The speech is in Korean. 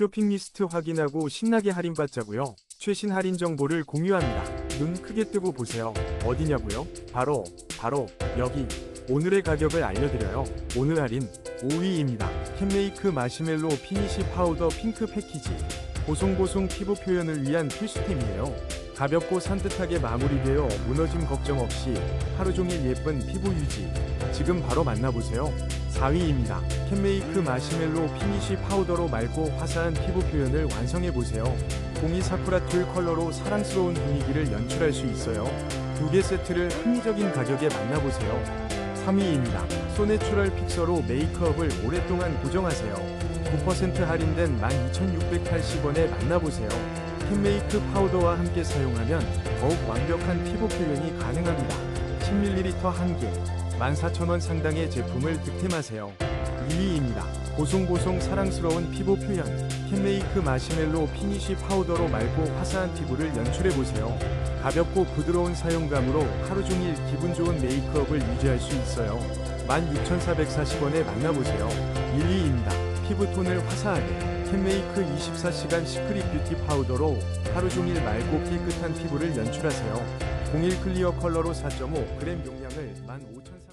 쇼핑 리스트 확인하고 신나게 할인받자고요. 최신 할인 정보를 공유합니다. 눈 크게 뜨고 보세요. 어디냐고요? 바로 바로 여기. 오늘의 가격을 알려드려요. 오늘 할인 5위입니다. 캔메이크 마시멜로 피니시 파우더 핑크 패키지. 보송보송 피부 표현을 위한 필수템이에요. 가볍고 산뜻하게 마무리되어 무너짐 걱정 없이 하루 종일 예쁜 피부 유지. 지금 바로 만나보세요. 4위입니다. 캔메이크 마시멜로 피니쉬 파우더로 맑고 화사한 피부 표현을 완성해보세요. 공이 사쿠라 툴 컬러로 사랑스러운 분위기를 연출할 수 있어요. 두 개 세트를 합리적인 가격에 만나보세요. 3위입니다. 소내추럴 픽서로 메이크업을 오랫동안 고정하세요. 9% 할인된 12,680원에 만나보세요. 캔메이크 파우더와 함께 사용하면 더욱 완벽한 피부 표현이 가능합니다. 10ml 1개, 14,000원 상당의 제품을 득템하세요. 2위입니다. 보송보송 사랑스러운 피부 표현. 캔메이크 마시멜로 피니쉬 파우더로 맑고 화사한 피부를 연출해보세요. 가볍고 부드러운 사용감으로 하루 종일 기분 좋은 메이크업을 유지할 수 있어요. 16,440원에 만나보세요. 1위입니다. 피부톤을 화사하게. 캔메이크 24시간 시크릿 뷰티 파우더로 하루 종일 맑고 깨끗한 피부를 연출하세요. 01 클리어 컬러로 4.5g 용량을 15,300